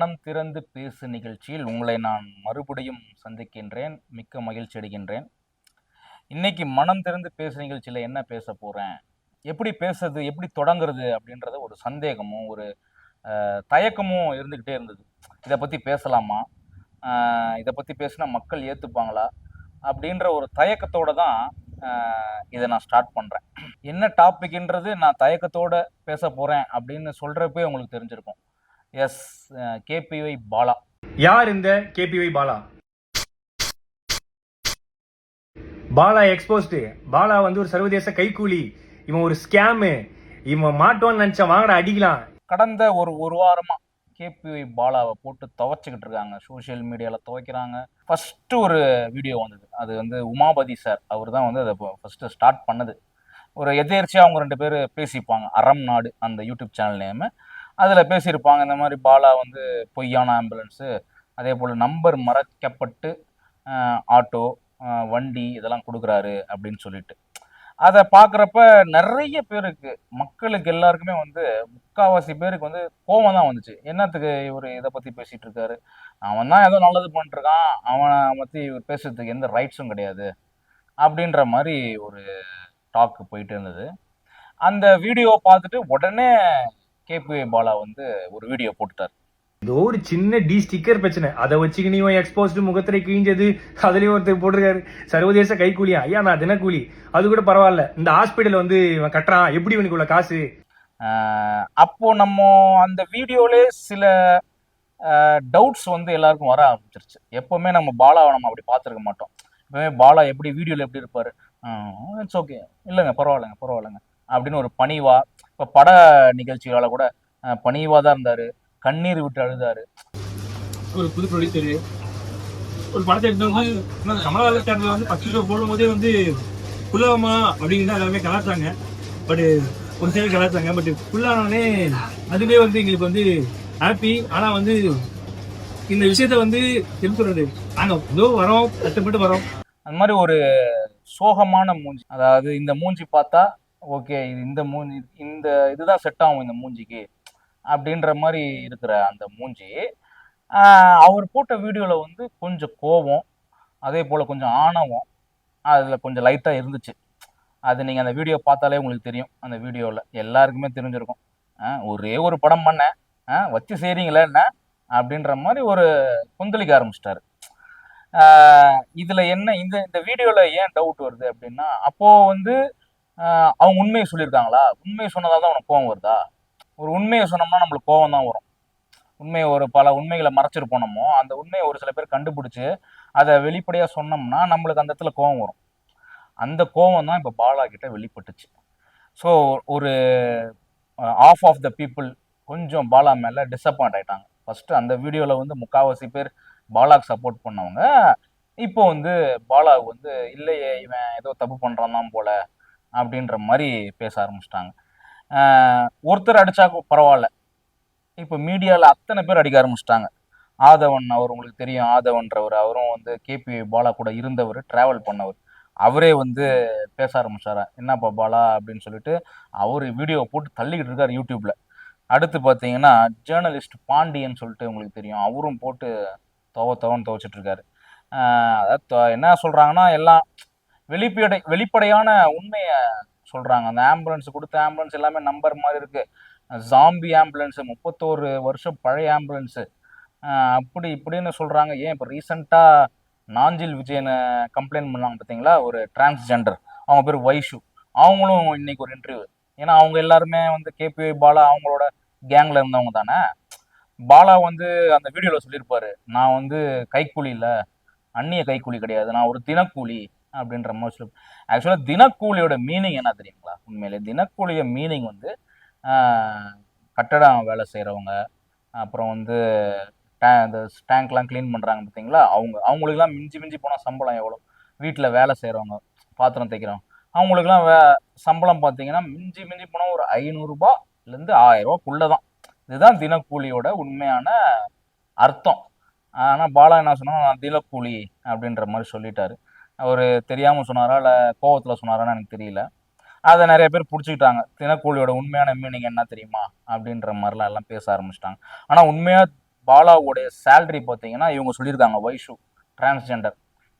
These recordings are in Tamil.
மனம் திறந்து பேசு நிகழ்ச்சியில் உங்களை நான் மறுபடியும் சந்திக்கின்றேன். மிக்க மகிழ்ச்சி அடைகின்றேன். இன்னைக்கு மனம் திறந்து பேசு நிகழ்ச்சியில் என்ன பேச போகிறேன் எப்படி பேசுறது? எப்படி தொடங்குறது? அப்படின்றத ஒரு சந்தேகமும் ஒரு தயக்கமும் இருந்துக்கிட்டே இருந்தது. இதை பற்றி பேசலாமா? இதை பற்றி பேசினா மக்கள் ஏற்றுப்பாங்களா அப்படின்ற ஒரு தயக்கத்தோட தான் இதை நான் ஸ்டார்ட் பண்ணுறேன் என்ன டாபிக்ன்றது நான் தயக்கத்தோட பேச போகிறேன் அப்படின்னு சொல்கிறப்பே உங்களுக்கு தெரிஞ்சிருக்கும். Yes KPY Bala. யார் இந்த கேபிஒய் பாலா? பாலா எக்ஸ்போஸ்டு பாலா வந்து ஒரு சர்வதேச கைக்கூலி இவன் ஒரு ஸ்கேமு இவன் மாட்டோன்னு நினைச்சா வாங்கடா அடிக்கலாம். கடந்த ஒரு ஒரு வாரமாக கேபிஒய் பாலாவை போட்டு துவைச்சிக்கிட்டு இருக்காங்க. சோஷியல் மீடியாவில் துவைக்கிறாங்க. ஃபஸ்ட்டு ஒரு வீடியோ வந்தது. அது வந்து உமாபதி சார் அவர் தான் வந்து அதை ஃபஸ்ட்டு ஸ்டார்ட் பண்ணது. ஒரு எதேர்ச்சியாக அவங்க ரெண்டு பேர் பேசிப்பாங்க. அறம் நாடு அந்த யூடியூப் சேனல் நேமு. அதில் பேசியிருப்பாங்க இந்த மாதிரி பாலா வந்து பொய்யான ஆம்புலன்ஸு அதே போல் நம்பர் மறைக்கப்பட்டு ஆட்டோ வண்டி இதெல்லாம் கொடுக்குறாரு அப்படின்னு சொல்லிட்டு. அதை பார்க்குறப்ப நிறைய பேருக்கு மக்களுக்கு எல்லாருக்குமே வந்து முக்காவாசி பேருக்கு வந்து கோவம் தான் வந்துச்சு. என்னத்துக்கு இவர் இதை பற்றி பேசிகிட்டு இருக்காரு? அவன் தான் ஏதோ நல்லது பண்ணிட்டுருக்கான். அவனை பற்றி இவர் பேசுறதுக்கு எந்த ரைட்ஸும் கிடையாது. அப்படின்ற மாதிரி ஒரு டாக்கு போயிட்டு இருந்தது. அந்த வீடியோ பார்த்துட்டு உடனே கேபி பாலா வந்து ஒரு வீடியோ போட்டுட்டார். ஏதோ ஒரு சின்ன டி ஸ்டிக்கர் பிரச்சனை. அதை வச்சுக்கினி இவன் எக்ஸ்போஸ்டு முகத்திரை கிழிஞ்சது அதுலயும் ஒருத்தர் போட்டிருக்காரு. சர்வதேச கைக்கூலியா ஐயா நான் தினக்கூலி. அது கூட பரவாயில்ல. இந்த ஹாஸ்பிட்டல் வந்து இவன் கட்டுறான். எப்படி இவனுக்கு உள்ள காசு? அப்போ நம்ம அந்த வீடியோலே சில டவுட்ஸ் வந்து எல்லாருக்கும் வர ஆரம்பிச்சிருச்சு. எப்பவுமே நம்ம பாலாவை நம்ம அப்படி பார்த்துருக்க மாட்டோம். எப்பவுமே பாலா எப்படி வீடியோவில் எப்படி இருப்பார்? இட்ஸ் ஓகே இல்லைங்க பரவாயில்லைங்க பரவாயில்லைங்க. அப்படின்னு ஒரு பணிவா இப்போ பட நிகழ்ச்சிகளை கூட பணிவாக தான் இருந்தார். கண்ணீர் விட்டு அழுதாரு. ஒரு புது ப்ரொடியூசர் ஒரு படத்தை எடுத்தவங்க கமலஹாசன் தேட்டரில் வந்து ஃபர்ஸ்ட் ஷோ போடும்போதே வந்து புல்லவமா அப்படின்னு எல்லாருமே கலாச்சாங்க. பட் ஒரு சைடு கலாச்சாங்க. பட் ஃபுல்லானே அதுவே வந்து எங்களுக்கு வந்து ஹாப்பி ஆனால் வந்து இந்த விஷயத்த வந்து எப்படி சொல்றது? நாங்கள் ஏதோ வரோம் கஷ்டப்பட்டு வரோம் அந்த மாதிரி ஒரு சோகமான மூஞ்சி. அதாவது இந்த மூஞ்சி பார்த்தா ஓகே இது இந்த மூஞ்சி இந்த இதுதான் செட் ஆகும் இந்த மூஞ்சிக்கு அப்படின்ற மாதிரி இருக்கிற அந்த மூஞ்சி. அவர் போட்ட வீடியோவில் வந்து கொஞ்சம் கோபம் அதே போல் கொஞ்சம் ஆணவம் அதில் கொஞ்சம் லைட்டாக இருந்துச்சு. அது நீங்கள் அந்த வீடியோ பார்த்தாலே உங்களுக்கு தெரியும் அந்த வீடியோவில் எல்லாருக்குமே தெரிஞ்சிருக்கும். ஒரே ஒரு படம் பண்ணேன் வச்சு செய்கிறீங்களே என்ன? அப்படின்ற மாதிரி ஒரு கொந்தளிக்க ஆரம்பிச்சிட்டாரு. இதில் என்ன இந்த இந்த வீடியோவில் ஏன் டவுட் வருது அப்படின்னா அப்போது வந்து அவங்க உண்மையை சொல்லியிருக்காங்களா? உண்மையை சொன்னதால் தான் உனக்கு கோவம் வருதா? ஒரு உண்மையை சொன்னோம்னா நம்மளுக்கு கோவம் தான் வரும். உண்மையை ஒரு பல உண்மைகளை மறைச்சிருப்போம் நம்ம அந்த உண்மையை ஒரு சில பேர் கண்டுபிடிச்சி அதை வெளிப்படையாக சொன்னோம்னா நம்மளுக்கு அந்த இடத்துல கோவம் வரும். அந்த கோவம் தான் இப்போ பாலா கிட்ட வெளிப்பட்டுச்சு. ஸோ ஒரு ஆஃப் ஆஃப் த பீப்புள் கொஞ்சம் பாலா மேலே டிசப்பாயிண்ட் ஆயிட்டாங்க. ஃபஸ்ட்டு அந்த வீடியோவில் வந்து முக்காவாசி பேர் பாலாக்கு சப்போர்ட் பண்ணவங்க. இப்போ வந்து பாலாவுக்கு வந்து இல்லையே இவன் ஏதோ தப்பு பண்ணுறான் தான் போல. அப்படின்ற மாதிரி பேச ஆரம்பிச்சிட்டாங்க. ஒருத்தர் அடித்தா பரவாயில்ல. இப்போ மீடியாவில் அத்தனை பேர் அடிக்க ஆரம்பிச்சிட்டாங்க. ஆதவன் அவர் உங்களுக்கு தெரியும். ஆதவன்றவர் அவரும் வந்து கேபி பாலா கூட இருந்தவர் ட்ராவல் பண்ணவர். அவரே வந்து பேச ஆரம்பிச்சாரா? என்னப்பா பாலா அப்படின்னு சொல்லிட்டு அவர் வீடியோ போட்டு தள்ளிக்கிட்டு இருக்கார் யூடியூப்பில் அடுத்து பார்த்தீங்கன்னா ஜேர்னலிஸ்ட் பாண்டியன் சொல்லிட்டு உங்களுக்கு தெரியும். அவரும் போட்டு துவ துவன்னு துவச்சிட்ருக்காரு அதாவது என்ன சொல்கிறாங்கன்னா எல்லாம் வெளிப்படை வெளிப்படையான உண்மையை சொல்றாங்க. அந்த ஆம்புலன்ஸ் கொடுத்த ஆம்புலன்ஸ் எல்லாமே நம்பர் மாதிரி இருக்கு. ஜாம்பி ஆம்புலன்ஸ் முப்பத்தோரு வருஷம் பழைய ஆம்புலன்ஸு அப்படி இப்படின்னு சொல்றாங்க. ஏன் இப்போ ரீசெண்டாக நாஞ்சில் விஜயனை கம்ப்ளைண்ட் பண்ணாங்க பார்த்தீங்களா ஒரு டிரான்ஸ்ஜெண்டர் அவங்க பேர் வைஷு. அவங்களும் இன்னைக்கு ஒரு இன்டர்வியூ ஏன்னா அவங்க எல்லாருமே வந்து கேபி பாலா அவங்களோட கேங்கில் இருந்தவங்க தானே? பாலா வந்து அந்த வீடியோவில் சொல்லியிருப்பாரு. நான் வந்து கைக்கூலி இல்லை. அந்நிய கைக்கூலி கிடையாது. நான் ஒரு தினக்கூலி. அப்படின்ற மாதிரி ஆக்சுவலாக தினக்கூலியோட மீனிங் என்ன தெரியுங்களா? உண்மையிலே தினக்கூலிய மீனிங் வந்து கட்டடம் வேலை செய்கிறவங்க அப்புறம் வந்து டே இந்த டேங்க்லாம் க்ளீன் பண்ணுறாங்க பார்த்தீங்களா அவங்க அவங்களுக்குலாம் மிஞ்சி மிஞ்சி போனால் சம்பளம் எவ்வளோ? வீட்டில் வேலை செய்கிறவங்க பாத்திரம் தைக்கிறவங்க அவங்களுக்குலாம் வே சம்பளம் பார்த்தீங்கன்னா மிஞ்சி மிஞ்சி போனால் ஒரு ஐநூறுரூபாலேருந்து ஆயிரரூபாக்குள்ளே தான் இதுதான் தினக்கூலியோட உண்மையான அர்த்தம். ஆனால் பாலா என்ன சொன்னால் நான் தினக்கூலி அப்படின்ற மாதிரி சொல்லிட்டாரு. அவர் தெரியாமல் சொன்னாரா இல்லை கோவத்தில் சொன்னாரான்னு எனக்கு தெரியல. அதை நிறைய பேர் பிடிச்சிக்கிட்டாங்க. தினக்கூலியோட உண்மையான மீனிங் என்ன தெரியுமா? அப்படின்ற மாதிரிலாம் எல்லாம் பேச ஆரம்பிச்சிட்டாங்க. ஆனால் உண்மையாக பாலாவுடைய சேல்ரி பார்த்தீங்கன்னா இவங்க சொல்லியிருக்காங்க வைஷு டிரான்ஸ்ஜெண்டர்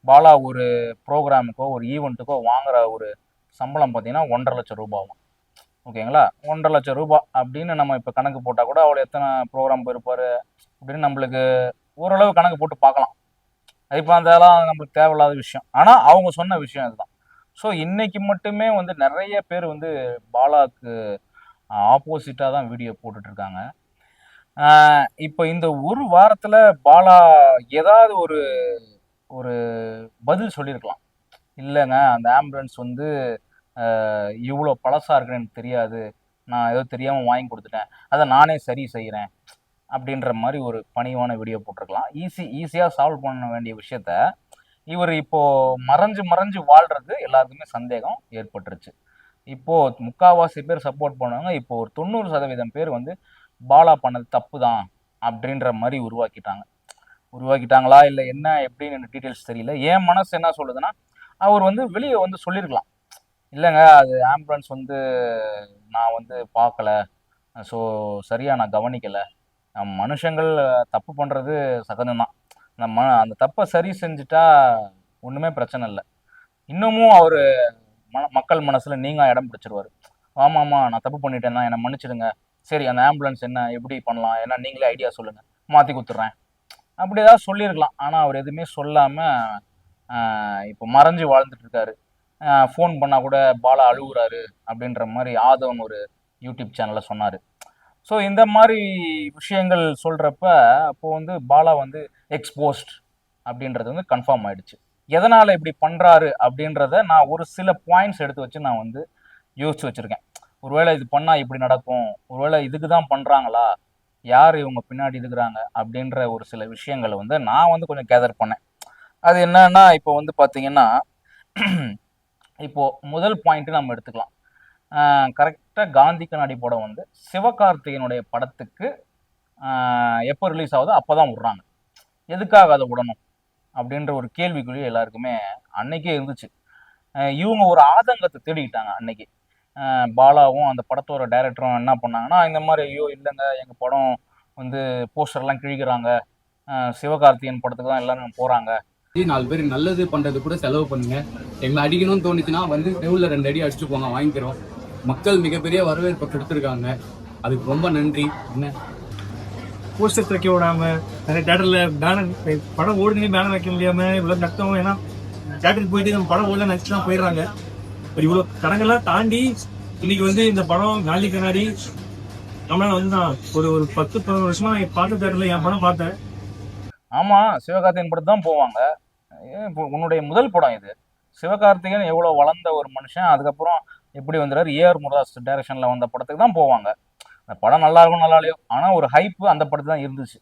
பாலா ஒரு ப்ரோக்ராமுக்கோ ஒரு ஈவெண்ட்டுக்கோ வாங்குற ஒரு சம்பளம் பார்த்தீங்கன்னா ஒன்றரை லட்சம் ரூபாவும். ஓகேங்களா ஒன்றரை லட்சம் ரூபாய் அப்படின்னு நம்ம இப்போ கணக்கு போட்டால் கூட அவர் எத்தனை ப்ரோக்ராம் போயிருப்பார் அப்படின்னு நம்மளுக்கு ஓரளவு கணக்கு போட்டு பார்க்கலாம். இப்போ அதெல்லாம் நம்மளுக்கு தேவையில்லாத விஷயம். ஆனால் அவங்க சொன்ன விஷயம் இதுதான் ஸோ இன்னைக்கு மட்டுமே வந்து நிறைய பேர் வந்து பாலாக்கு ஆப்போசிட்டாக தான் வீடியோ போட்டுட்ருக்காங்க. இப்போ இந்த ஒரு வாரத்தில் பாலா ஏதாவது ஒரு ஒரு பதில் சொல்லியிருக்கலாம் இல்லைங்க அந்த ஆம்புலன்ஸ் வந்து இவ்வளோ பழசாக இருக்குன்னு எனக்கு தெரியாது. நான் ஏதோ தெரியாமல் வாங்கி கொடுத்துட்டேன். அதை நானே சரி செய்கிறேன் அப்படின்ற மாதிரி ஒரு பணிவான வீடியோ போட்டிருக்கலாம். ஈஸி ஈஸியாக சால்வ் பண்ண வேண்டிய விஷயத்த இவர் இப்போது மறைஞ்சு மறைஞ்சு வாழ்கிறது எல்லாருக்குமே சந்தேகம் ஏற்பட்டுருச்சு. இப்போது முக்காவாசி பேர் சப்போர்ட் பண்ணுவாங்க இப்போ ஒரு தொண்ணூறு சதவீதம் பேர் வந்து பாலா பண்ணது தப்பு தான் அப்படின்ற மாதிரி உருவாக்கிட்டாங்க. உருவாக்கிட்டாங்களா இல்லை என்ன எப்படின்னு எனக்கு டீட்டெயில்ஸ் தெரியல. என் மனசு என்ன சொல்லுதுன்னா அவர் வந்து வெளியே வந்து சொல்லியிருக்கலாம் இல்லைங்க அது ஆம்புலன்ஸ் வந்து நான் வந்து பார்க்கல. ஸோ சரியாக நான் கவனிக்கலை. நம்ம மனுஷங்கள் தப்பு பண்ணுறது சகஜம்தான் நம்ம அந்த தப்பை சரி செஞ்சுட்டா ஒன்றுமே பிரச்சனை இல்லை. இன்னமும் அவர் மன மக்கள் மனசில் நீங்கள் இடம் பிடிச்சிருவாரு. ஆமாம் நான் தப்பு பண்ணிட்டேன்னா என்னை மன்னிச்சிடுங்க. சரி அந்த ஆம்புலன்ஸ் என்ன எப்படி பண்ணலாம்? ஏன்னா நீங்களே ஐடியா சொல்லுங்கள் மாற்றி கொடுத்துட்றேன் அப்படி ஏதாவது சொல்லியிருக்கலாம். ஆனால் அவர் எதுவுமே சொல்லாமல் இப்போ மறைஞ்சு வாழ்ந்துட்டுருக்காரு ஃபோன் பண்ணால் கூட பாலா அழுகுறாரு அப்படின்ற மாதிரி ஆதவன் ஒரு யூடியூப் சேனலில் சொன்னார். ஸோ இந்த மாதிரி விஷயங்கள் சொல்கிறப்ப அப்போது வந்து பாலா வந்து எக்ஸ்போஸ்ட் அப்படின்றது வந்து கன்ஃபார்ம் ஆயிடுச்சு. எதனால் இப்படி பண்ணுறாரு அப்படின்றத நான் ஒரு சில பாயிண்ட்ஸ் எடுத்து வச்சு நான் வந்து யோசிச்சு வச்சுருக்கேன். ஒருவேளை இது பண்ணால் இப்படி நடக்கும். ஒருவேளை இதுக்கு தான் பண்ணுறாங்களா யார் இவங்க பின்னாடி இருக்கிறாங்க? அப்படின்ற ஒரு சில விஷயங்களை வந்து நான் வந்து கொஞ்சம் கேதர் பண்ணேன். அது என்னன்னா இப்போ வந்து பார்த்தீங்கன்னா இப்போது முதல் பாயிண்ட்டு நம்ம எடுத்துக்கலாம். கரெக்ட் கரெக்டாக காந்தி கண்ணாடி படம் வந்து சிவகார்த்திகேயனுடைய படத்துக்கு எப்போ ரிலீஸ் ஆகுதோ அப்போ தான் விட்றாங்க. எதுக்காக அதை விடணும் அப்படின்ற ஒரு கேள்விக்குறி எல்லாருக்குமே அன்னைக்கே இருந்துச்சு. இவங்க ஒரு ஆதங்கத்தை தேடிக்கிட்டாங்க அன்னைக்கு. பாலாவும் அந்த படத்தோட டைரக்டரும் என்ன பண்ணாங்கன்னா இந்த மாதிரி ஐயோ இல்லைங்க எங்கள் படம் வந்து போஸ்டர்லாம் கிழிக்கிறாங்க. ஆஹ் சிவகார்த்திகேயன் படத்துக்கு தான் எல்லாரும் போகிறாங்க நாலு பேர் நல்லது பண்ணுறது கூட செலவு பண்ணுங்க. எங்களை அடிக்கணும்னு தோணுச்சுன்னா வந்து டெவுல ரெண்டு அடி அடிச்சுட்டு போங்க வாங்கிக்கிறோம். மக்கள் மிகப்பெரிய வரவேற்பை கொடுத்துருக்காங்க. அதுக்கு ரொம்ப நன்றி. என்ன? போஸ்டர் வைக்க விடாம நிறைய தேட்டர்ல பேனர் படம் ஓடுனே பேனர் வைக்க முடியாம இவ்வளவு நஷ்டம் ஏன்னா தேட்டருக்கு போயிட்டு நம்ம படம் ஓடல நினைச்சு தான் போயிடுறாங்க. பட் இவ்வளவு தடங்கள்லாம் தாண்டி இன்னைக்கு வந்து இந்த படம் காலி கண்ணாடி நம்மளால வந்து நான் ஒரு ஒரு பத்து பதினோரு வருஷமா நான் பார்த்த தேட்டர்ல என் படம் பார்த்தேன். ஆமாம் சிவகார்த்திகேயன் படத்து தான் போவாங்க. ஏன் இப்போ உன்னுடைய முதல் படம் இது. சிவகார்த்திகேயன் எவ்வளோ வளர்ந்த ஒரு மனுஷன் அதுக்கப்புறம் எப்படி வந்துறாரு ஏஆர் முருதாஸ் டைரக்ஷனில் வந்த படத்துக்கு தான் போவாங்க. அந்த படம் நல்லா இருக்கும் நல்லா இல்லையோ? ஆனால் ஒரு ஹைப்பு அந்த படத்து தான் இருந்துச்சு.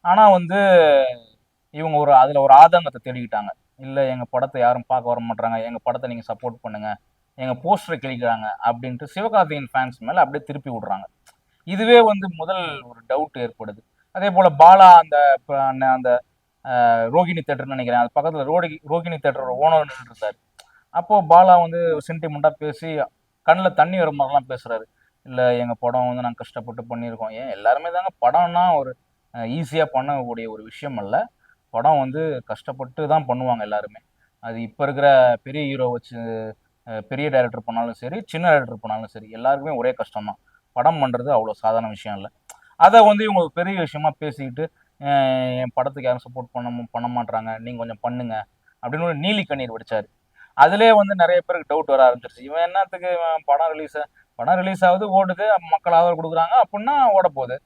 ஆனால் வந்து இவங்க ஒரு அதில் ஒரு ஆதங்கத்தை தேடிக்கிட்டாங்க. இல்லை எங்கள் படத்தை யாரும் பார்க்க வர மாட்டாங்க எங்கள் படத்தை நீங்கள் சப்போர்ட் பண்ணுங்கள் எங்கள் போஸ்டரை கிழிக்கிறாங்க அப்படின்ட்டு சிவகார்த்திகேயன் ஃபேன்ஸ் மேலே அப்படியே திருப்பி விடுறாங்க. இதுவே வந்து முதல் ஒரு டவுட் ஏற்படுது. அதே போல் பாலா அந்த அந்த- அந்த ரோகிணி தேட்டர்னு நினைக்கிறேன். அது பக்கத்தில் ரோடி ரோகிணி தேட்டரோட ஓனர் இருந்தார். அப்போது பாலா வந்து சென்டிமெண்ட்டாக பேசி கண்ணில் தண்ணி வர மாதிரிலாம் பேசுகிறாரு இல்லை எங்கள் படம் வந்து நாங்கள் கஷ்டப்பட்டு பண்ணியிருக்கோம். ஏன் எல்லாருமே தாங்க படம்னா ஒரு ஈஸியாக பண்ணக்கூடிய ஒரு விஷயம் அல்ல. படம் வந்து கஷ்டப்பட்டு தான் பண்ணுவாங்க எல்லாருமே. அது இப்போ இருக்கிற பெரிய ஹீரோ வச்சு பெரிய டைரக்டர் பண்ணாலும் சரி சின்ன டைரக்டர் பண்ணாலும் சரி எல்லாருக்குமே ஒரே கஷ்டம் தான். படம் பண்ணுறது அவ்வளோ சாதாரண விஷயம் இல்லை. அதை வந்து இவங்க பெரிய விஷயமா பேசிக்கிட்டு என் படத்துக்கு யாரும் சப்போர்ட் பண்ண பண்ண மாட்றாங்க. நீங்கள் கொஞ்சம் பண்ணுங்க. அப்படின்னு ஒரு நீலி கண்ணீர் வடித்தார் அதுலேயே வந்து நிறைய பேருக்கு டவுட் வர ஆரம்பிச்சிருச்சு. இவன் என்னத்துக்கு இவன் படம் ரிலீஸ் படம் ரிலீஸ் ஆகுது ஓடுது மக்கள் ஆதரவு கொடுக்குறாங்க அப்படின்னா ஓட போகுது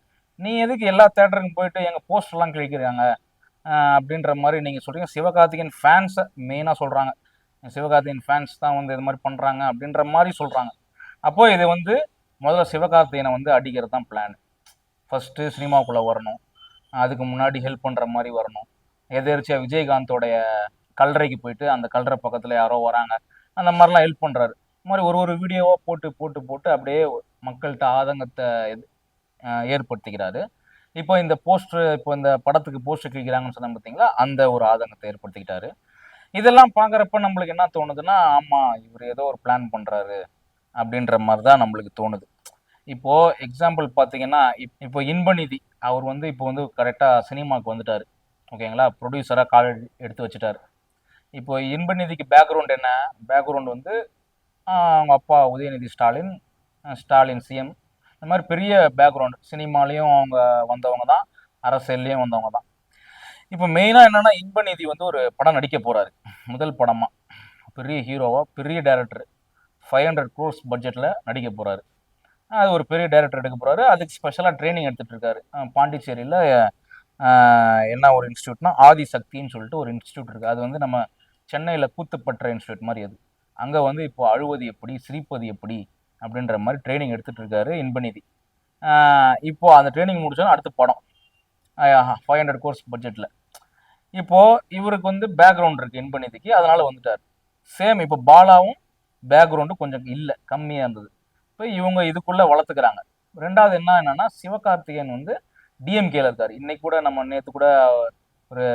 நீ எதுக்கு எல்லா தேட்டருக்கும் போயிட்டு எங்கள் போஸ்டர்லாம் கிழிக்கிறாங்க? அப்படின்ற மாதிரி நீங்கள் சொல்கிறீங்க சிவகார்த்திகேயன் ஃபேன்ஸை மெயினாக சொல்கிறாங்க சிவகார்த்திகேயன் ஃபேன்ஸ் தான் வந்து இது மாதிரி பண்ணுறாங்க அப்படின்ற மாதிரி சொல்கிறாங்க அப்போது இது வந்து முதல்ல சிவகார்த்திகேயனை வந்து அடிக்கிறது தான் பிளான் ஃபஸ்ட்டு சினிமாவுக்குள்ளே வரணும். அதுக்கு முன்னாடி ஹெல்ப் பண்ணுற மாதிரி வரணும். எதிர்ச்சியாக விஜயகாந்தோடைய கல்லறைக்கு போயிட்டு அந்த கல்லறை பக்கத்தில் யாரோ வராங்க. அந்த மாதிரிலாம் ஹெல்ப் பண்ணுறாரு இந்த மாதிரி ஒரு ஒரு வீடியோவாக போட்டு போட்டு போட்டு அப்படியே மக்கள்கிட்ட ஆதங்கத்தை ஏற்படுத்திக்கிறாரு. இப்போ இந்த போஸ்டர் இப்போ இந்த படத்துக்கு போஸ்டர் கிழிக்கிறாங்கன்னு சொன்னால் பார்த்தீங்களா அந்த ஒரு ஆதங்கத்தை ஏற்படுத்திக்கிட்டாரு. இதெல்லாம் பார்க்குறப்ப நம்மளுக்கு என்ன தோணுதுன்னா ஆமாம் இவர் ஏதோ ஒரு பிளான் பண்ணுறாரு அப்படின்ற மாதிரி தான் நம்மளுக்கு தோணுது. இப்போது எக்ஸாம்பிள் பார்த்தீங்கன்னா இப் இப்போ இன்பநிதி அவர் வந்து இப்போ வந்து கரெக்டாக சினிமாவுக்கு வந்துட்டார். ஓகேங்களா? ப்ரொடியூசராக கால் எடுத்து வச்சுட்டாரு. இப்போ இன்பநிதிக்கு பேக்ரவுண்ட் என்ன? பேக்ரவுண்ட் வந்து அவங்க அப்பா உதயநிதி ஸ்டாலின் ஸ்டாலின் சிஎம் இந்த மாதிரி பெரிய பேக்ரவுண்ட் சினிமாலேயும் அவங்க வந்தவங்க தான் அரசியல்லையும் வந்தவங்க தான். இப்போ மெயினாக என்னென்னா இன்பநிதி வந்து ஒரு படம் நடிக்க போகிறாரு முதல் படமாக பெரிய ஹீரோவாக பெரிய டேரக்டர் ஃபைவ் ஹண்ட்ரட் க்ரோர்ஸ் பட்ஜெட்டில் நடிக்க போகிறாரு அது ஒரு பெரிய டைரக்டர் எடுக்க போகிறாரு அதுக்கு ஸ்பெஷலாக ட்ரைனிங் எடுத்துகிட்டு இருக்காரு. பாண்டிச்சேரியில் என்ன ஒரு இன்ஸ்டியூட்னா ஆதி சக்தின்னு சொல்லிட்டு ஒரு இன்ஸ்டியூட் இருக்குது அது வந்து நம்ம சென்னையில் கூத்துப்பற்ற இன்ஸ்டியூட் மாதிரி அது. அங்கே வந்து இப்போ அழுவது எப்படி சிரிப்பது எப்படி அப்படின்ற மாதிரி ட்ரைனிங் எடுத்துகிட்டு இருக்காரு இன்பநிதி. இப்போது இப்போ அந்த ட்ரைனிங் முடிச்சோன்னா அடுத்த படம். ஃபைவ் ஹண்ட்ரட் கோர்ஸ் பட்ஜெட்டில் இப்போது இவருக்கு வந்து பேக்ரவுண்ட் இருக்குது இன்பநிதிக்கு அதனால் வந்துட்டார். சேம் இப்போ பாலாவும் பேக்ரவுண்டு கொஞ்சம் இல்லை கம்மியாக இருந்தது. இப்போ இவங்க இதுக்குள்ளே வளர்த்துக்கிறாங்க. ரெண்டாவது என்ன என்னன்னா சிவகார்த்திகேயன் வந்து டிஎம்கேல இருக்கார். இன்னைக்கு கூட நம்ம நேற்று கூட ஒரு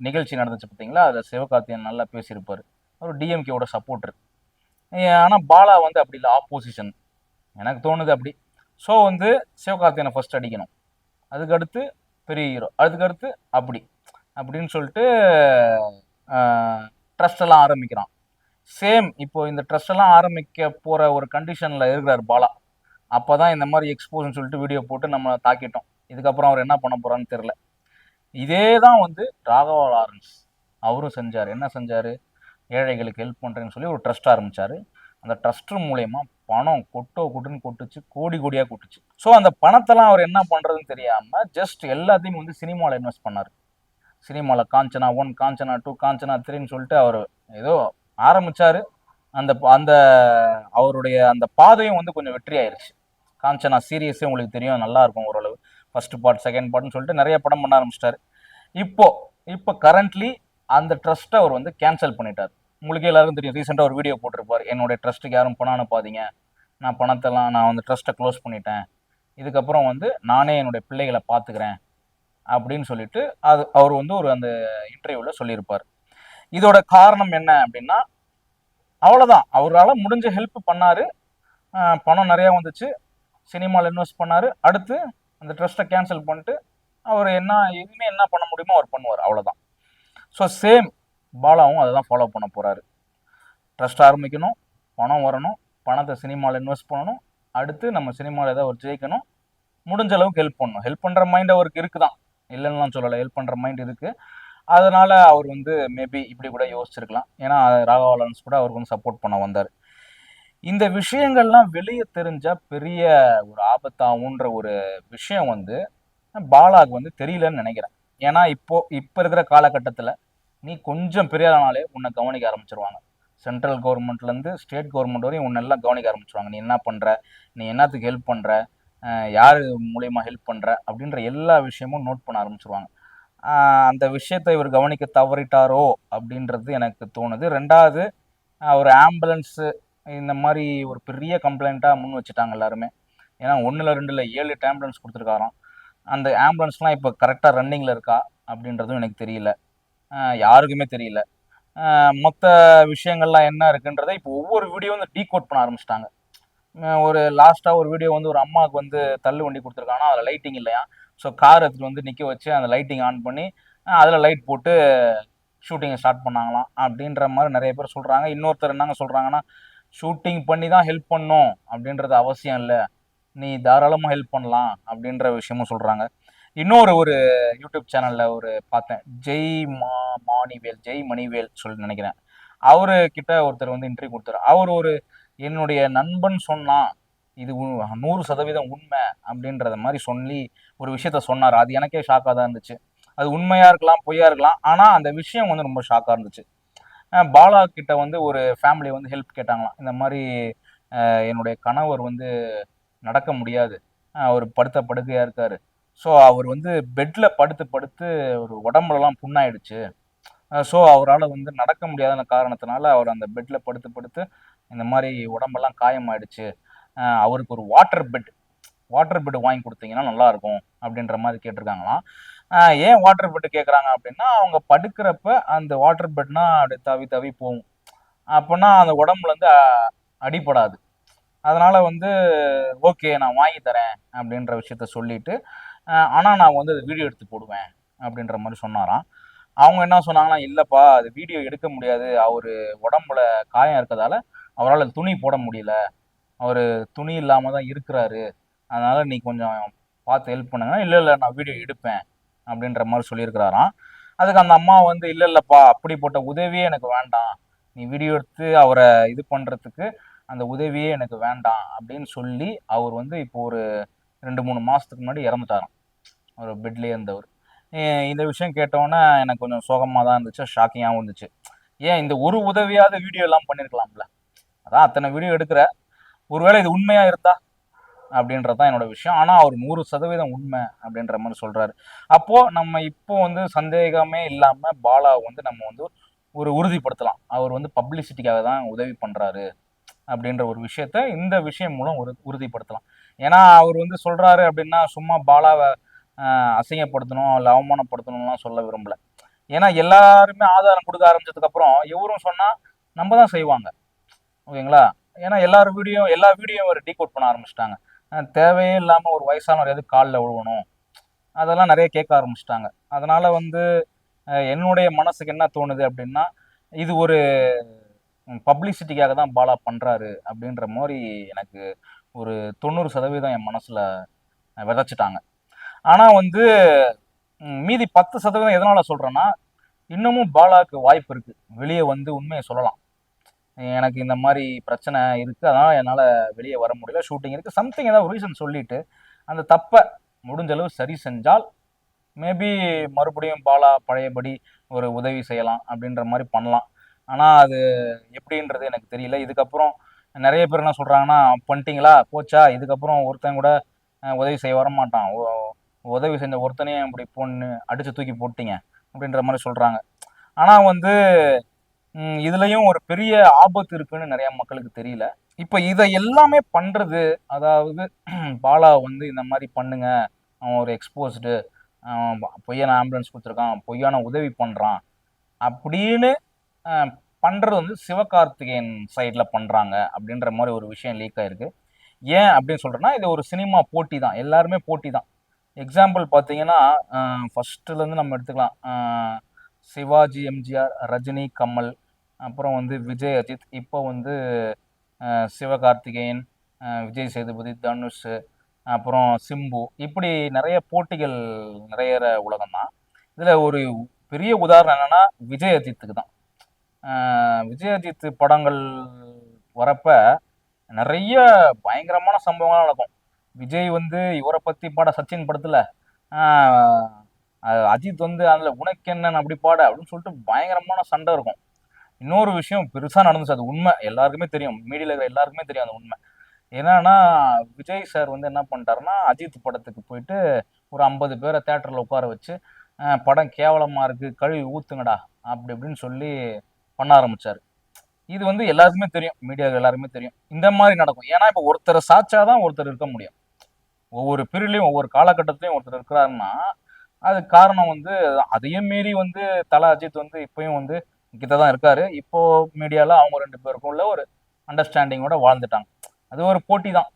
நிகழ்ச்சி நடந்துச்சு பார்த்தீங்களா? அதில் சிவகார்த்திகேயன் நல்லா பேசியிருப்பார். அவர் டிஎம்கேவோட சப்போர்ட்டர் ஆனால் பாலா வந்து அப்படி இல்லை ஆப்போசிஷன் எனக்கு தோணுது அப்படி. ஸோ வந்து சிவகார்த்திகேயனை ஃபர்ஸ்ட் அடிக்கணும். அதுக்கடுத்து பெரிய ஹீரோ அதுக்கடுத்து அப்படி. அப்படின்னு சொல்லிட்டு ட்ரஸ்டெல்லாம் ஆரம்பிக்கிறான். சேம் இப்போ இந்த ட்ரஸ்டெல்லாம் ஆரம்பிக்க போகிற ஒரு கண்டிஷனில் இருக்கிறார் பாலா. அப்போ தான் இந்த மாதிரி எக்ஸ்போஸ்ன்னு சொல்லிட்டு வீடியோ போட்டு நம்ம தாக்கிட்டோம். இதுக்கப்புறம் அவர் என்ன பண்ண போகிறான்னு தெரில இதே தான் வந்து ராகவா லாரன்ஸ். அவரும் செஞ்சார். என்ன செஞ்சார்? ஏழைகளுக்கு ஹெல்ப் பண்ணுறேன்னு சொல்லி ஒரு ட்ரஸ்ட் ஆரம்பித்தார் அந்த ட்ரஸ்ட் மூலயமா பணம் கொட்டோ கொட்டுன்னு கொட்டுச்சு. கோடி கோடியாக கொட்டுச்சு. ஸோ அந்த பணத்தெல்லாம் அவர் என்ன பண்ணுறதுன்னு தெரியாமல் ஜஸ்ட் எல்லாத்தையும் வந்து சினிமாவில் இன்வெஸ்ட் பண்ணார். சினிமாவில் காஞ்சனா ஒன் காஞ்சனா டூ காஞ்சனா த்ரீன்னு சொல்லிட்டு அவர் ஏதோ ஆரம்பித்தார் அந்த ப- அந்த அவருடைய அந்த பாதையும் வந்து கொஞ்சம் வெற்றி ஆயிருச்சு காஞ்சனா சீரியஸே உங்களுக்கு தெரியும். நல்லாயிருக்கும் ஒரு ஃபஸ்ட்டு பார்ட் செகண்ட் பார்ட்னு சொல்லிட்டு நிறைய படம் பண்ண ஆரம்பிச்சிட்டாரு. இப்போ இப்போ கரண்ட்லி அந்த ட்ரஸ்ட்டை அவர் வந்து கேன்சல் பண்ணிட்டார். உங்களுக்கே எல்லாருக்கும் தெரியும் ரீசெண்டாக ஒரு வீடியோ போட்டிருப்பார். என்னுடைய ட்ரஸ்ட்டுக்கு யாரும் பணம் அனுப்பாதீங்க. நான் பணத்தெல்லாம் நான் வந்து ட்ரஸ்ட்டை க்ளோஸ் பண்ணிட்டேன். இதுக்கப்புறம் வந்து நானே என்னுடைய பிள்ளைகளை பார்த்துக்கிறேன். அப்படின்னு சொல்லிட்டு அது அவர் வந்து ஒரு அந்த இன்டர்வியூவில் சொல்லியிருப்பார். இதோட காரணம் என்ன அப்படின்னா அவ்வளோதான் அவரால் முடிஞ்ச ஹெல்ப் பண்ணார். பணம் நிறையா வந்துச்சு. சினிமாவில் இன்வெஸ்ட் பண்ணாரு. அடுத்து அந்த ட்ரஸ்ட்டை கேன்சல் பண்ணிட்டு அவர் என்ன இனிமேல் என்ன பண்ண முடியுமோ அவர் பண்ணுவார் அவ்வளோதான் ஸோ சேம் பாலாவும் அதை தான் ஃபாலோ பண்ண போகிறாரு ட்ரஸ்ட் ஆரம்பிக்கணும் பணம் வரணும் பணத்தை சினிமாவில் இன்வெஸ்ட் பண்ணணும். அடுத்து நம்ம சினிமாவில் ஏதாவது ஒரு ஜெயிக்கணும் முடிஞ்ச அளவுக்கு ஹெல்ப் பண்ணணும். ஹெல்ப் பண்ணுற மைண்ட் அவருக்கு இருக்குதான். இல்லைன்னுலாம் சொல்லலை ஹெல்ப் பண்ணுற மைண்ட் இருக்குது அதனால் அவர் வந்து மேபி இப்படி கூட யோசிச்சிருக்கலாம். ஏன்னா ராகவா கூட அவருக்கு வந்து சப்போர்ட் பண்ண வந்தார். இந்த விஷயங்கள்லாம் வெளியே தெரிஞ்சா பெரிய ஒரு ஆபத்தாகுன்ற ஒரு விஷயம் வந்து பாலாக்கு வந்து தெரியலன்னு நினைக்கிறேன். ஏன்னா இப்போ இப்போ இருக்கிற காலகட்டத்தில் நீ கொஞ்சம் பெரிய ஆனாலே உன்னை கவனிக்க ஆரம்பிச்சிருவாங்க. சென்ட்ரல் கவர்மெண்ட்லேருந்து ஸ்டேட் கவர்மெண்ட் வரையும் உன்னை எல்லாம் கவனிக்க ஆரம்பிச்சிருவாங்க. நீ என்ன பண்ணுற நீ என்னத்துக்கு ஹெல்ப் பண்ணுற யார் மூலயமா ஹெல்ப் பண்ணுற அப்படின்ற எல்லா விஷயமும் நோட் பண்ண ஆரம்பிச்சிருவாங்க. அந்த விஷயத்தை இவர் கவனிக்க தவறிட்டாரோ அப்படின்றது எனக்கு தோணுது. ரெண்டாவது அவர் ஒரு ஆம்புலன்ஸு இந்த மாதிரி ஒரு பெரிய கம்ப்ளைண்ட்டாக முன் வச்சுட்டாங்க எல்லாருமே. ஏன்னா ஒன்றில் ரெண்டில் ஏழு ஆம்புலன்ஸ் கொடுத்துருக்காராம். அந்த ஆம்புலன்ஸ்லாம் இப்போ கரெக்டாக ரன்னிங்கில் இருக்கா? அப்படின்றதும் எனக்கு தெரியல. யாருக்குமே தெரியல. மொத்த விஷயங்கள்லாம் என்ன இருக்குன்றதை இப்போ ஒவ்வொரு வீடியோ வந்து டீகோட் பண்ண ஆரம்பிச்சிட்டாங்க. ஒரு லாஸ்ட்டாக ஒரு வீடியோ வந்து ஒரு அம்மாவுக்கு வந்து தள்ளு வண்டி கொடுத்துருக்காங்கன்னா அதில் லைட்டிங் இல்லையா? ஸோ கார் எடுத்துகிட்டு வந்து நிற்க வச்சு அந்த லைட்டிங் ஆன் பண்ணி அதில் லைட் போட்டு ஷூட்டிங்கை ஸ்டார்ட் பண்ணாங்களாம். அப்படின்ற மாதிரி நிறைய பேர் சொல்கிறாங்க இன்னொருத்தர் என்னங்க சொல்கிறாங்கன்னா ஷூட்டிங் பண்ணி தான் ஹெல்ப் பண்ணும் அப்படின்றது அவசியம் இல்லை. நீ தாராளமாக ஹெல்ப் பண்ணலாம் அப்படின்ற விஷயமும் சொல்கிறாங்க இன்னொரு ஒரு யூடியூப் சேனலில் ஒரு பார்த்தேன். ஜெய் மா மாணிவேல் ஜெய் மணிவேல் சொல்லி நினைக்கிறேன். அவரு கிட்ட ஒருத்தர் வந்து இன்டர்வியூ கொடுத்தாரு. அவர் ஒரு என்னுடைய நண்பன் சொன்னான் இது நூறு சதவீதம் உண்மை அப்படின்றத மாதிரி சொல்லி ஒரு விஷயத்த சொன்னார். அது எனக்கே ஷாக்காக தான் இருந்துச்சு. அது உண்மையாக இருக்கலாம் பொய்யா இருக்கலாம். ஆனால் அந்த விஷயம் வந்து ரொம்ப ஷாக்காக இருந்துச்சு. பாலா கிட்ட வந்து ஒரு ஃபேமிலி வந்து ஹெல்ப் கேட்டாங்களாம். இந்த மாதிரி என்னுடைய கணவர் வந்து நடக்க முடியாது. அவர் படுத்த படுக்கையாக இருக்கார். ஸோ அவர் வந்து பெட்டில் படுத்து படுத்து ஒரு உடம்புலலாம் புண்ணாயிடுச்சு. ஸோ அவரால் வந்து நடக்க முடியாத காரணத்தினால அவர் அந்த பெட்டில் படுத்து படுத்து இந்த மாதிரி உடம்பெல்லாம் காயமாயிடுச்சு. அவருக்கு ஒரு வாட்டர் பெட் வாட்டர் பெட் வாங்கி கொடுத்தீங்கன்னா நல்லாயிருக்கும் அப்படின்ற மாதிரி கேட்டிருக்காங்களாம். ஏன் வாட்டர் பெட் கேட்குறாங்க அப்படின்னா அவங்க படுக்கிறப்ப அந்த வாட்டர் பெட்னா அப்படி தவி தவி போகும். அப்போனா அந்த உடம்புலேருந்து அடிபடாது. அதனால வந்து ஓகே நான் வாங்கி தரேன் அப்படின்ற விஷயத்த சொல்லிட்டு ஆனால் நான் வந்து வீடியோ எடுத்து போடுவேன் அப்படின்ற மாதிரி சொன்னாராம். அவங்க என்ன சொன்னாங்கன்னா இல்லைப்பா அது வீடியோ எடுக்க முடியாது. அவர் உடம்புல காயம் இருக்கிறதால அவரால் துணி போட முடியல. அவர் துணி இல்லாமல் தான் இருக்கிறாரு. அதனால் நீ கொஞ்சம் பார்த்து ஹெல்ப் பண்ணுங்க. இல்லை இல்லை நான் வீடியோ எடுப்பேன். அப்படின்ற மாதிரி சொல்லியிருக்கிறாராம். அதுக்கு அந்த அம்மா வந்து இல்லை இல்லைப்பா அப்படிப்பட்ட உதவியே எனக்கு வேண்டாம். நீ வீடியோ எடுத்து அவரை இது பண்ணுறதுக்கு அந்த உதவியே எனக்கு வேண்டாம். அப்படின்னு சொல்லி அவர் வந்து இப்போ ஒரு ரெண்டு மூணு மாதத்துக்கு முன்னாடி இறந்துட்டாராம். அவர் பெட்லேயே இருந்தவர். இந்த விஷயம் கேட்டோன்னே எனக்கு கொஞ்சம் சோகமாக தான் இருந்துச்சு ஷாக்கிங்காகவும் இருந்துச்சு. ஏன் இந்த ஒரு உதவியாவது வீடியோ எல்லாம் பண்ணியிருக்கலாம்ல அதான் அத்தனை வீடியோ எடுக்கிற. ஒருவேளை இது உண்மையாக இருந்தா? அப்படின்றது தான் என்னோட விஷயம். ஆனால் அவர் நூறு சதவீதம் உண்மை அப்படின்ற மாதிரி சொல்கிறாரு அப்போது நம்ம இப்போ வந்து சந்தேகமே இல்லாமல் பாலா வந்து நம்ம வந்து ஒரு உறுதிப்படுத்தலாம். அவர் வந்து பப்ளிசிட்டிக்காக தான் உதவி பண்ணுறாரு அப்படின்ற ஒரு விஷயத்த இந்த விஷயம் மூலம் ஒரு உறுதிப்படுத்தலாம். ஏன்னா அவர் வந்து சொல்கிறாரு அப்படின்னா சும்மா பாலாவை அசிங்கப்படுத்தணும் இல்லை அவமானப்படுத்தணும்லாம் சொல்ல விரும்பல. ஏன்னா எல்லாருமே ஆதாரம் கொடுக்க ஆரம்பிச்சதுக்கப்புறம் இவரும் சொன்னால் நம்ம தான் செய்வாங்க. ஓகேங்களா? ஏன்னா எல்லார் வீடியோ எல்லா வீடியோ ஒரு டீகோட் பண்ண ஆரம்பிச்சிட்டாங்க. தேவையே இல்லாமல் ஒரு வயசானவர் எது காலில் விழுவணும்? அதெல்லாம் நிறைய கேட்க ஆரம்பிச்சிட்டாங்க. அதனால் வந்து என்னுடைய மனசுக்கு என்ன தோணுது அப்படின்னா இது ஒரு பப்ளிசிட்டிக்காக தான் பாலா பண்ணுறாரு அப்படின்ற மாதிரி எனக்கு ஒரு தொண்ணூறு சதவீதம் என் மனசில் விதைச்சிட்டாங்க. ஆனால் வந்து மீதி பத்து சதவீதம் எதனால் சொல்கிறேன்னா இன்னமும் பாலாவுக்கு வாய்ப்பு இருக்குது வெளியே வந்து உண்மையை சொல்லலாம். எனக்கு இந்த மாதிரி பிரச்சனை இருக்குது அதனால் என்னால் வெளியே வர முடியல. ஷூட்டிங் இருக்குது சம்திங் ஏதாவது ரீசன் சொல்லிட்டு அந்த தப்பை முடிஞ்சளவு சரி செஞ்சால் மேபி மறுபடியும் பாலா பழையபடி ஒரு உதவி செய்யலாம் அப்படின்ற மாதிரி பண்ணலாம். ஆனால் அது எப்படின்றது எனக்கு தெரியல. இதுக்கப்புறம் நிறைய பேர் என்ன சொல்கிறாங்கன்னா பண்ணிட்டீங்களா? போச்சா? இதுக்கப்புறம் ஒருத்தன் கூட உதவி செய்ய வர மாட்டான் உதவி செஞ்ச ஒருத்தனையும் இப்படி பொண்ணு அடித்து தூக்கி போட்டீங்க. அப்படின்ற மாதிரி சொல்கிறாங்க ஆனால் வந்து இதுலயும் ஒரு பெரிய ஆபத்து இருக்குன்னு நிறைய மக்களுக்கு தெரியல. இப்போ இதை எல்லாமே பண்றது அதாவது பாலா வந்து இந்த மாதிரி பண்ணுங்க. அவன் ஒரு எக்ஸ்போஸ்டு பொய்யான ஆம்புலன்ஸ் கொடுத்துருக்கான் பொய்யான உதவி பண்றான் அப்படின்னு பண்றது வந்து சிவகார்த்திகேயன் சைடில் பண்றாங்க அப்படின்ற மாதிரி ஒரு விஷயம் லீக் ஆயிருக்கு. ஏன் அப்படின்னு சொல்றேன்னா இது ஒரு சினிமா போட்டி தான். எல்லாருமே போட்டி தான். எக்ஸாம்பிள் பார்த்தீங்கன்னா ஃபர்ஸ்ட்லேருந்து நம்ம எடுத்துக்கலாம். சிவாஜி எம்ஜிஆர் ரஜினி கமல் அப்புறம் வந்து விஜய் அஜித். இப்போ வந்து சிவகார்த்திகேயன் விஜய் சேதுபதி தனுஷ் அப்புறம் சிம்பு. இப்படி நிறைய போட்டிகள் நிறையற உலகம் தான் இதில் ஒரு பெரிய உதாரணம் என்னென்னா விஜய் அஜித்துக்கு தான். விஜய் அஜித் படங்கள் வரப்ப நிறைய பயங்கரமான சம்பவங்கள்லாம் நடக்கும். விஜய் வந்து இவரை பற்றி பாட சச்சின் படத்தில் அஜித் வந்து அதில் உனக்கு என்னன்னு அப்படி பாட அப்படின்னு சொல்லிட்டு பயங்கரமான சண்டை இருக்கும். இன்னொரு விஷயம் பெருசாக நடந்துச்சு. அது உண்மை. எல்லாருக்குமே தெரியும். மீடியாவில் இருக்கிற எல்லாருக்குமே தெரியும் அந்த உண்மை. என்னன்னா விஜய் சார் வந்து என்ன பண்ணிட்டாருன்னா அஜித் படத்துக்கு போயிட்டு ஒரு ஐம்பது பேரை தேட்டரில் உட்கார வச்சு படம் கேவலமாக இருக்குது கழுவி ஊற்றுங்கடா அப்படி இப்படின்னு சொல்லி பண்ண ஆரம்பித்தார் இது வந்து எல்லாருக்குமே தெரியும். மீடியாவுக்கு எல்லாருக்குமே தெரியும். இந்த மாதிரி நடக்கும். ஏன்னா இப்போ ஒருத்தரை சாச்சாதான் ஒருத்தர் இருக்க முடியும். ஒவ்வொரு பிரிலையும் ஒவ்வொரு காலகட்டத்திலையும் ஒருத்தர் இருக்கிறாருன்னா அது காரணம் வந்து அதையும் மீறி வந்து தலா அஜித் வந்து இப்பயும் வந்து கிட்ட தான் இருக்காரு. இப்போ மீடியாவில் அவங்க ரெண்டு பேருக்கும் உள்ள ஒரு அண்டர்ஸ்டாண்டிங்கோட வாழ்ந்துட்டாங்க. அது ஒரு போட்டி தான்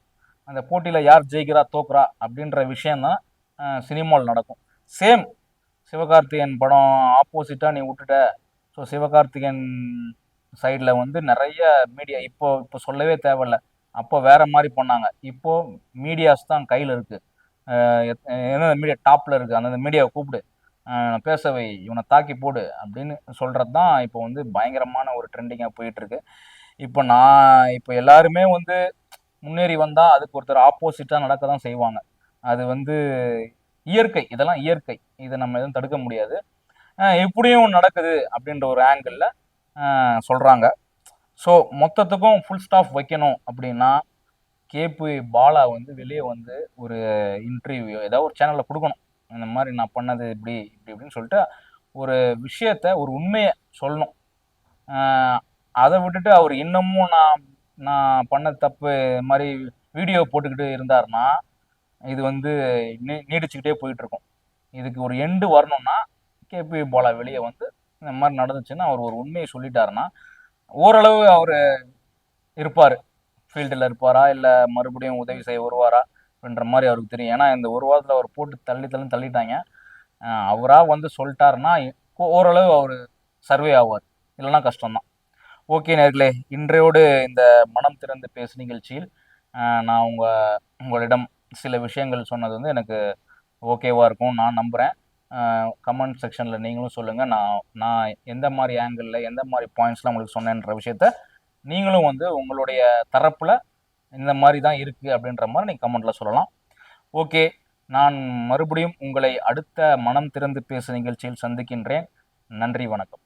அந்த போட்டியில் யார் ஜெயிக்கிறா தோக்குறா அப்படின்ற விஷயந்தான் சினிமாவில் நடக்கும். சேம் சிவகார்த்திகேயன் படம் ஆப்போசிட்டாக நீ விட்டுட்ட. ஸோ சிவகார்த்திகேயன் சைடில் வந்து நிறைய மீடியா இப்போ இப்போ சொல்லவே தேவையில்ல. அப்போ வேற மாதிரி பண்ணாங்க. இப்போது மீடியாஸ் தான் கையில் இருக்குது எந்தெந்த மீடியா டாப்பில் இருக்குது அந்தந்த மீடியாவை கூப்பிடு. பேசவை இவனை தாக்கி போடு அப்படின்னு சொல்கிறது தான் இப்போ வந்து பயங்கரமான ஒரு ட்ரெண்டிங்காக போயிட்டுருக்கு. இப்போ நான் இப்போ எல்லாருமே வந்து முன்னேறி வந்தால் அதுக்கு ஒருத்தர் ஆப்போசிட்டாக நடக்க தான் செய்வாங்க. அது வந்து இயற்கை இதெல்லாம் இயற்கை. இதை நம்ம எதுவும் தடுக்க முடியாது. இப்படியும் நடக்குது அப்படின்ற ஒரு ஆங்கிளில் சொல்கிறாங்க ஸோ மொத்தத்துக்கும் ஃபுல் ஸ்டாப் வைக்கணும் அப்படின்னா கேபி பாலா வந்து வெளியே வந்து ஒரு இன்டர்வியூ ஏதாவது ஒரு சேனலில் கொடுக்கணும். இந்த மாதிரி நான் பண்ணது இப்படி இப்படி இப்படின்னு சொல்லிட்டு ஒரு விஷயத்த ஒரு உண்மையை சொல்லணும். அதை விட்டுட்டு அவர் இன்னமும் நான் நான் பண்ண தப்பு மாதிரி வீடியோ போட்டுக்கிட்டு இருந்தாருன்னா இது வந்து நீ- நீடிச்சுக்கிட்டே போயிட்டு இருக்கும் இதுக்கு ஒரு எண்டு வரணும்னா கேபி போலா வெளியே வந்து இந்த மாதிரி நடந்துச்சுன்னா அவர் ஒரு உண்மையை சொல்லிட்டாருன்னா ஓரளவு அவர் இருப்பார். ஃபீல்டில் இருப்பாரா? இல்லை மறுபடியும் உதவி செய்ய வருவாரா? அப்படின்ற மாதிரி அவருக்கு தெரியும். ஏன்னா இந்த ஒரு வாரத்தில் அவர் போட்டு தள்ளி தள்ளி தள்ளிட்டாங்க. அவராக வந்து சொல்லிட்டாருன்னா ஓரளவு அவர் சர்வே ஆவார். இல்லைன்னா கஷ்டம்தான். ஓகே நேர்களே இன்றையோடு இந்த மனம் திறந்து பேசு நிகழ்ச்சியில் நான் உங்கள் உங்களிடம் சில விஷயங்கள் சொன்னது வந்து எனக்கு ஓகேவாக இருக்கும். நான் நம்புகிறேன் கமெண்ட் செக்ஷனில் நீங்களும் சொல்லுங்கள் நான் நான் எந்த மாதிரி ஆங்கிளில் எந்த மாதிரி பாயிண்ட்ஸ்லாம் உங்களுக்கு சொன்னேன்ற விஷயத்த நீங்களும் வந்து உங்களுடைய தரப்பில் இந்த மாதிரி தான் இருக்குது அப்படின்ற மாதிரி நீங்கள் கமெண்ட்டில் சொல்லலாம். ஓகே நான் மறுபடியும் உங்களை அடுத்த மனம் திறந்து பேசு நிகழ்ச்சியில் சந்திக்கின்றேன். நன்றி வணக்கம்.